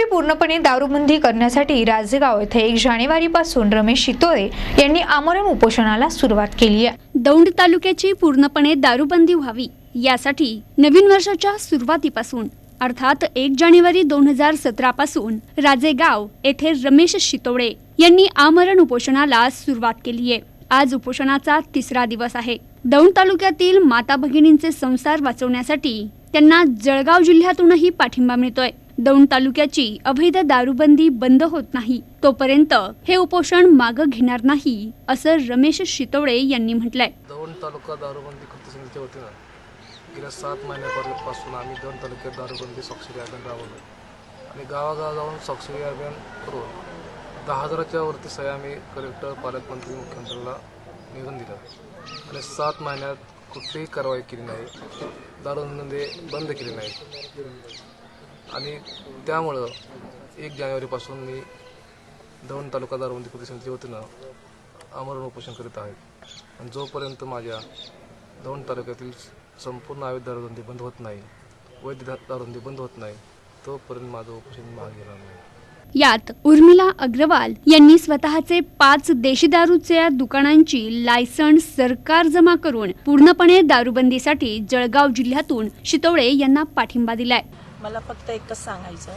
तालुक्याची पूर्णपणे दारूबंदी करण्यासाठी राजेगाव येथे एक जानेवारीपासून रमेश शितोळे यांनी आमरण उपोषणाला सुरुवात केली आहे. दौंड तालुक्याची पूर्णपणे दारूबंदी व्हावी यासाठी नवीन वर्षाच्या सुरुवातीपासून अर्थात एक जानेवारी दोन हजार सतरा पासून राजेगाव येथे रमेश शितोळे यांनी आमरण उपोषणाला सुरुवात केली आहे. आज उपोषणाचा तिसरा दिवस आहे. दौंड तालुक्यातील माता भगिनींचे संसार वाचवण्यासाठी त्यांना जळगाव जिल्ह्यातूनही पाठिंबा मिळतोय. दौंड तालुक्याची अवैध दारूबंदी बंद होत नाही तोपर्यंत हे उपोषण मागं घेणार नाही असं रमेश शितोळे यांनी म्हटलंय. दौंड तालुका दारूबंदी कृती समितीच्या वतीनं गेल्या सात महिन्यापासून आम्ही दौंड तालुक्यात दारूबंदी स्वाक्षरी अभियान राबवलं. आणि गावागाव जाऊन स्वाक्षरी अभियान करून दहा हजाराच्या वरती सह्या आम्ही कलेक्टर पालकमंत्री मुख्यमंत्र्यांना निवेदन दिलं. आणि सात महिन्यात कुठलीही कारवाई केली नाही दारूबंदी बंद केली नाही. आणि त्यामुळं एक जानेवारीपासून मी दौंड तालुका दारूबंदी कृती समितीच्या वतीनं आमरण उपोषण करीत आहेत आणि जोपर्यंत माझ्या दौंड तालुक्यातील संपूर्ण अवैध दारूबंदी बंद होत नाही वैध दा- दारूबंदी बंद होत नाही तोपर्यंत माझं उपोषण मागे घेणार नाही. यात उर्मिला अग्रवाल यांनी स्वतःचे पाच देशी दारूच्या दुकानांची लायसन्स सरकार जमा करून पूर्णपणे दारूबंदीसाठी जळगाव जिल्ह्यातून शितोळे यांना पाठिंबा दिलाय. मला फक्त एकच सांगायचं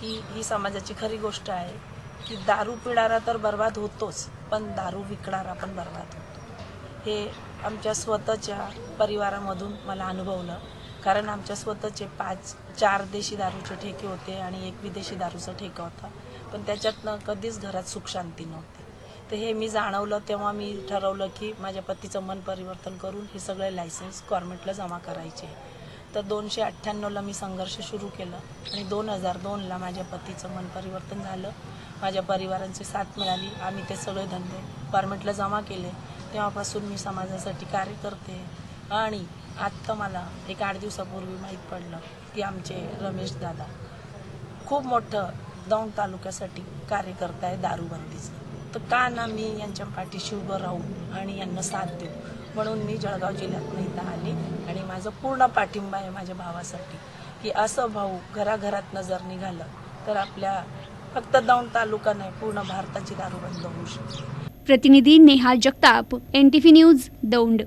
की ही समाजाची खरी गोष्ट आहे की दारू पिणारा तर बर्बाद होतोच पण दारू विकणारा पण बर्बाद होतो. हे आमच्या स्वतःच्या परिवारामधून मला अनुभवलं. कारण आमच्या स्वतःचे पाच चार देशी दारूचे ठेके होते आणि एक विदेशी दारूचा ठेका होता. पण त्याच्यातनं कधीच घरात सुखशांती नव्हती. तर हे मी जाणवलं तेव्हा मी ठरवलं की माझ्या पतीचं मन परिवर्तन करून हे सगळे लायसन्स गव्हर्नमेंटला जमा करायचे. तर दोनशे अठ्ठ्याण्णवला मी संघर्ष सुरू केलं आणि दोन हजार दोनला माझ्या पतीचं मन परिवर्तन झालं. माझ्या परिवारांची साथ मिळाली. आम्ही ते सगळे धंदे गव्हर्नमेंटला जमा केले. तेव्हापासून मी समाजासाठी कार्य करते. आणि आत्ता मला एक आठ दिवसापूर्वी माहीत पडलं की आमचे रमेश दादा खूप मोठं दौंड तालुक्यासाठी कार्य करत आहे दारूबंदीचं. तर का ना मी यांच्या पाठीशी उभं राहू आणि यांना साथ देऊ? म्हणून मी जळगाव जिल्ह्यातून इथं आली आणि माझं पूर्ण पाठिंबा आहे माझ्या भावासाठी की असं भाऊ घराघरात जर निघालं तर आपल्या फक्त दौंड तालुका नाही पूर्ण भारताची दारूबंद होऊ शकते. प्रतिनिधी Neha Jagtap N T news Daund.